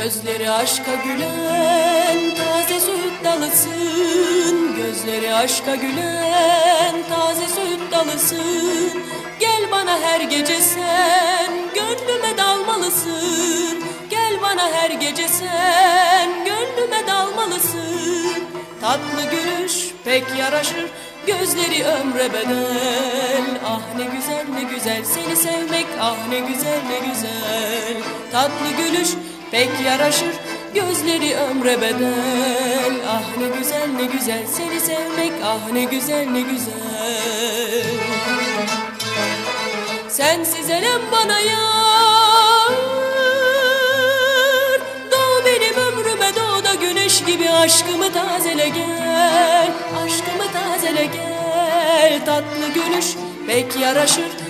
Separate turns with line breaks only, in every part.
aşka gülen taze süt dalısın. Gözleri aşka gülen taze süt dalısın. Gel bana her gece sen gönlüme dalmalısın. Gel bana her gece sen gönlüme dalmalısın. Tatlı gülüş pek yaraşır Gözleri ömre bedel. Ah ne güzel ne güzel seni sevmek Ah ne güzel ne güzel. Tatlı gülüş pek yaraşır Gözleri ömre bedel. Ah ne güzel ne güzel seni sevmek Ah ne güzel ne güzel. Sensiz elem bana yar. Doğ benim ömrüme doğ da güneş gibi Aşkımı tazele gel. Aşkımı tazele gel. Tatlı gülüş pek yaraşır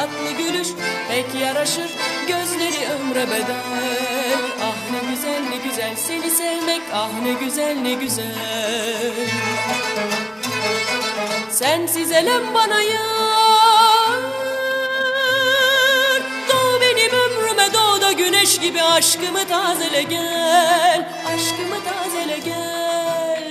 Tatlı gülüş pek yaraşır gözleri ömre bedel. Ah ne güzel ne güzel seni sevmek ah ne güzel ne güzel. Sensiz elem bana yar. Doğ benim ömrüme doğ da güneş gibi Aşkımı tazele gel. Aşkımı tazele gel